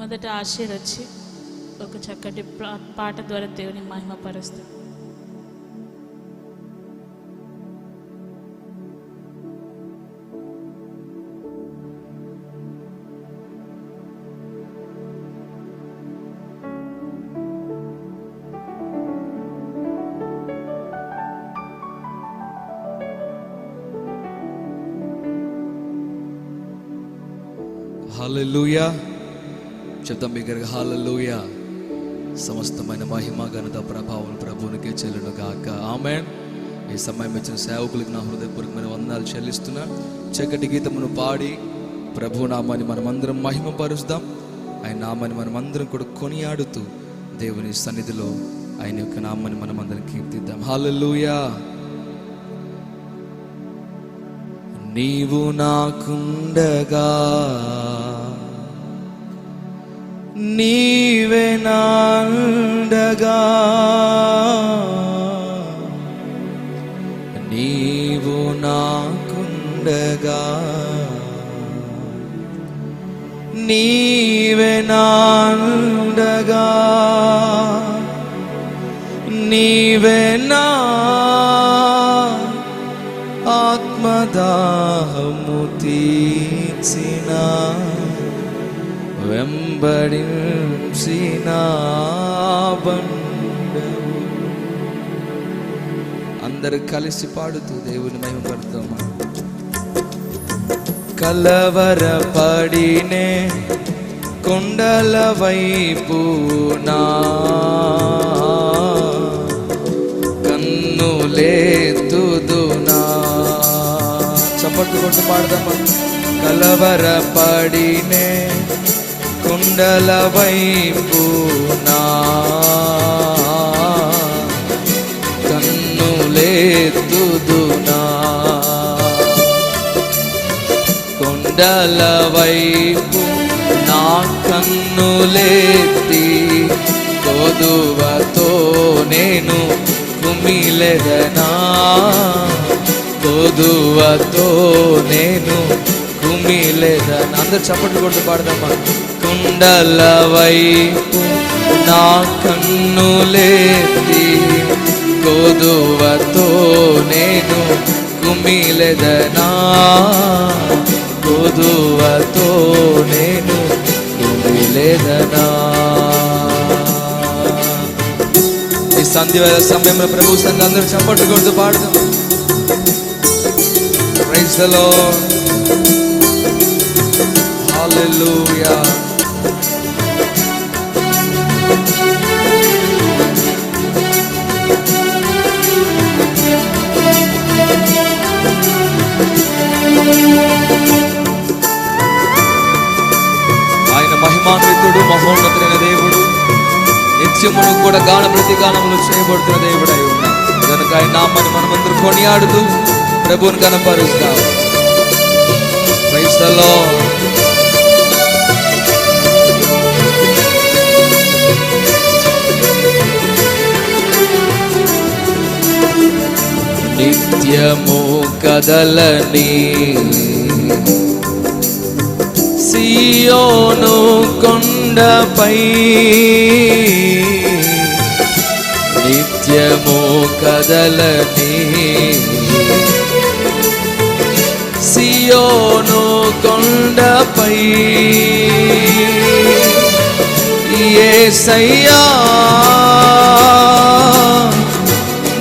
మొదట ఆశీర్ వచ్చి ఒక చక్కటి పాట ద్వారా దేవుని మహిమపరుస్తాం Hallelujah. చెప్తాం బిగ్గరగా హాలూయా సమస్తమైన మహిమ ఘనత ప్రభావం ప్రభువునికే చెల్లును గాక ఆమె ఈ సమయం ఇచ్చిన సేవకులకు నా హృదయపూర్వకమైన వందనాలు చెల్లిస్తున్నా. చక్కటి గీతమును పాడి ప్రభు నామాన్ని మనమందరం మహిమపరుస్తాం. ఆయన నామాన్ని మనమందరం కూడా కొనియాడుతూ దేవుని సన్నిధిలో ఆయన యొక్క నామాన్ని మనమందరం కీర్తిద్దాం. హాలూయా నీవు నాకుండగా నీవే నాండగా. నీవు నాకుండగా. నీవే నాండగా. నీవే నా ఆత్మదాహము తీర్చిన. వెంబడించిన అందరు కలిసి పాడుతూ దేవుని మహిమపడతాం కలవర పడినే కొండల వైపు నా కన్నులేతుదునా చప్పట్లు కొట్టు పాడదామా? కలవర పడినే కొండల వైపు నా కన్నులేతుదునా. కొండల వైపు నా కన్నులేతి కొదువతో నేను కుమిలెదనా. కొదువతో నేను కుమిలెదనా. అందరు చప్పట్లు కొట్టు పాడదామా కుండల వైపు నా కన్నులేతి గోధువతో నేను కుమిలెదనా? గోధువతో నేను కుమిలెదనా? ఈ సంధ్య సమయంలో ప్రభు సంఘ అందరూ చంపట్టుకూడదు కొడుతూ పాడదాం. ప్రైజ్ ద లార్డ్ హల్లెలూయా మహిమాన్వితుడు మహోన్నతుడైన దేవుడు. నిత్యమును కూడా గాన ప్రతిగానములు చేయబడుతున్న దేవుడు అయి ఉన్నాడు కనుక ఆయన నామాన్ని మనమందరూ కొనియాడుతూ ప్రభువుని కనపరుస్తాం క్రైస్తలో నిత్యము కదలని సియోను కొండపై నిత్యము కదలని సియోను కొండపై ఏసయ్యా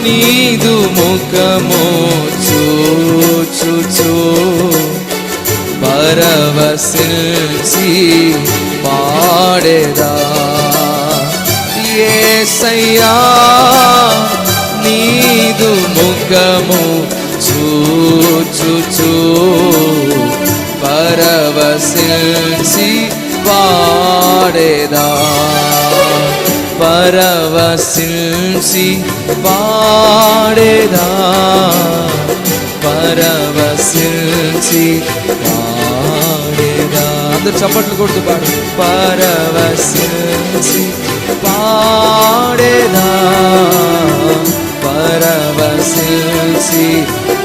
నీదు ముఖము చూచుచూ. పరవశిల్చి పాడేదా ఏసయ్యా నీదు ముఖము చూచుచూ పరవశిల్చి పాడేదా పరవశిల్చి పాడేదా పరవశిల్చి పాడేదా అందరు చప్పట్లు కొడుతూ పాడు పరవశిల్చి పాడేదా పరవశిల్చి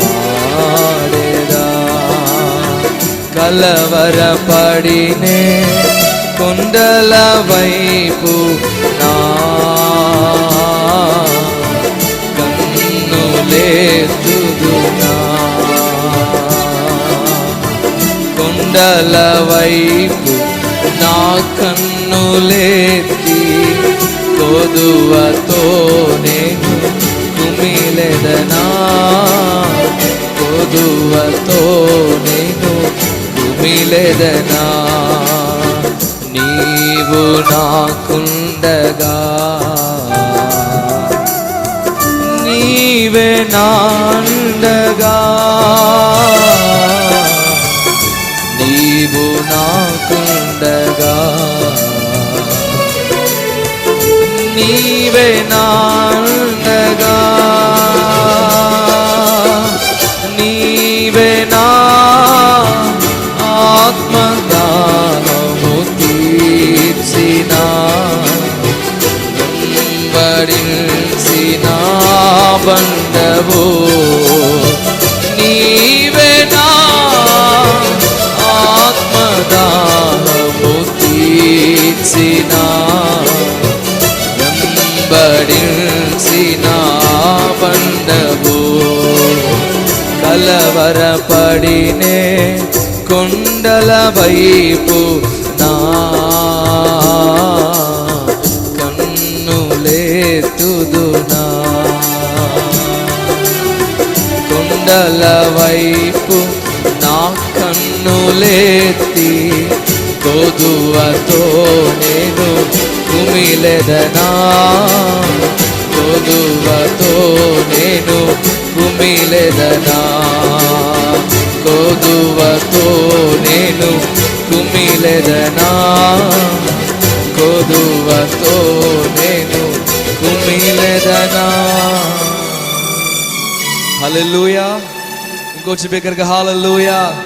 పాడేదా కలవర పడినే కొండల వైపు నా కన్నులేతుదునా కొండల వైపు నా కన్నులేతి కొదువతో నేను కుమిలెదనా? కొదువతో నేను కుమిలెదనా? నీవు నాకుండగా నీవే నా వెంబడించిన బండవు నీవే నా ఆత్మదానము తీర్చిన వెంబడించిన బండవు కలవరపడినే కొండల వైపు నా కొదువతో నేను కుమిలెదనా? కొదువతో నేను కుమిలెదనా? కొదువతో నేను కుమిలెదనా? కొదువతో నేను కుమిలెదనా? హల్లెలూయా. ఇంకొచ్చి బిగ్గరగా హల్లెలూయా.